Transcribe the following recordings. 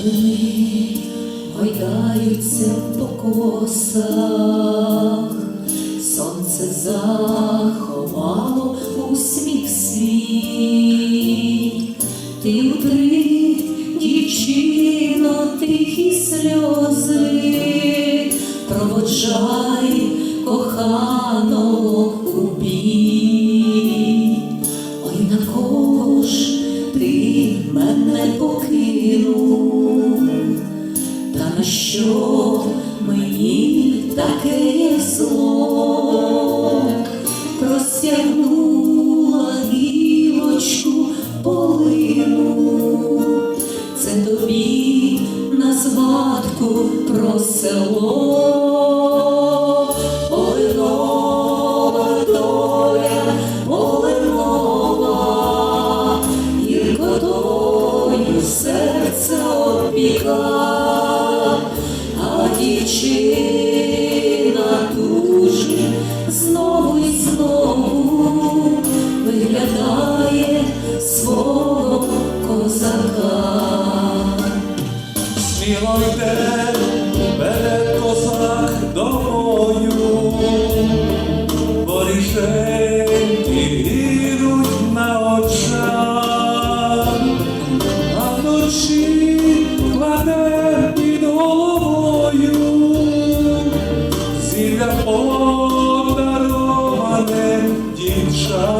Човни гойдаються по косах, сонце заховало усміх світ, ти утри, дівчино, тихі сльози проводжай. На що мені таке зло простягнула гілочку полину, це тобі на згадку про село, ой, нова доля, гіркотою серце опіка, а дівчина знову і знову виглядає свого козака. Сміло йде Shine.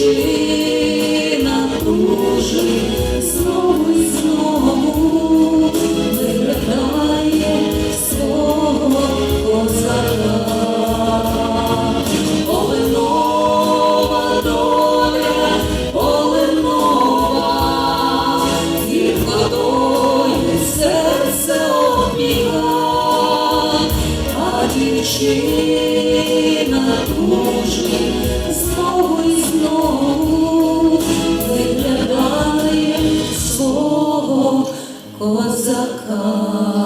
дівчина тужить знову й знову виглядає свого козака. Полинова доля, полинова, гіркотою серце обіга, а дівчина тужить виглядає свого козака.